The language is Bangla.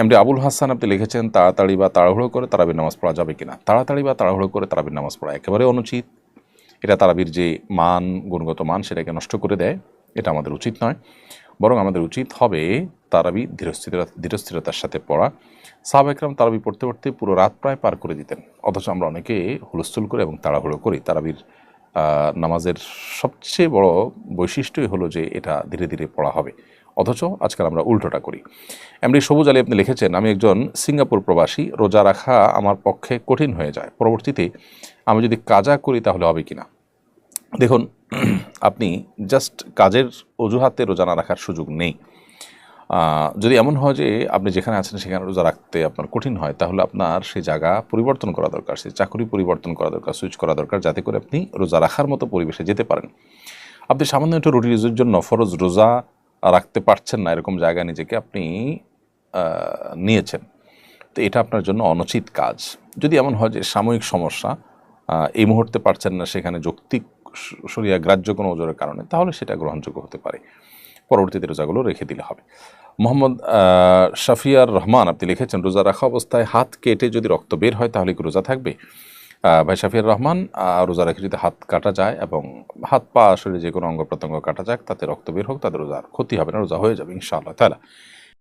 এমডি আবুল হাসান আপনি লিখেছেন, তাড়াতাড়ি বা তাড়াহুড়ো করে তারাবির নামাজ পড়া যাবে কিনা? তাড়াতাড়ি বা তাড়াহুড়ো করে তারাবির নামাজ পড়া একেবারে অনুচিত। এটা তারাবির যে মান, গুণগত মান, সেটাকে নষ্ট করে দেয়। এটা আমাদের উচিত নয়। বরং আমাদের উচিত হবে তারাবি ধীরস্থিরতা, ধীরস্থিরতার সাথে পড়া। সাহাব একরাম তারাবি পড়তে পড়তে পুরো রাত প্রায় পার করে দিতেন। অথচ আমরা অনেকে হুলস্থুল করে এবং তাড়াহুড়ো করি। তারাবির নামাজের সবচেয়ে বড় বৈশিষ্ট্যই হলো যে এটা ধীরে ধীরে পড়া হবে। অথচ আজকাল আমরা উল্টোটা করি। এমনি সবুজ আলী আপনি লিখেছেন, আমি একজন সিঙ্গাপুর প্রবাসী, রোজা রাখা আমার পক্ষে কঠিন হয়ে যায়। পরবর্তীতে আমি যদি কাজা করি তাহলে হবে কি না? দেখুন, আপনি জাস্ট কাজের অজুহাতে রোজা না রাখার সুযোগ নেই। যদি এমন হয় যে আপনি যেখানে আছেন সেখানে রোজা রাখতে আপনার কঠিন হয়, তাহলে আপনার সেই জায়গা পরিবর্তন করা দরকার, সেই চাকরি পরিবর্তন করা দরকার সুইচ করা দরকার, যাতে করে আপনি রোজা রাখার মতো পরিবেশে যেতে পারেন। আপনি সামান্য একটু রুটি রুজির জন্য ফরজ রোজা রাখতে পারছেন না এরকম জায়গায় নিজেকে আপনি নিয়েছেন। তো এটা আপনার জন্য অনুচিত কাজ। যদি এমন হয় যে সাময়িক সমস্যা এই মুহূর্তে পারছেন না, সেখানে যৌক্তিক সরিয়া গ্রাহ্য কোনো ওজোরের কারণে, তাহলে সেটা গ্রহণযোগ্য হতে পারে। পরবর্তীতে রোজাগুলো রেখে দিলে হবে। মোহাম্মদ শাফিয়ার রহমান আপনি লিখেছেন, রোজা রাখা অবস্থায় হাত কেটে যদি রক্ত বের হয়, তাহলে কি রোজা থাকবে? ভাই শাফির রহমান রোজা রেখে যদি হাত কাটা যায় এবং হাত পা আসলে যে কোনো অঙ্গ প্রত্যঙ্গ কাটা যাক, তাতে রক্ত বের হোক তাদের রোজার ক্ষতি হবে না, রোজা হয়ে যাবে, ইনশাআল্লাহ তাহলে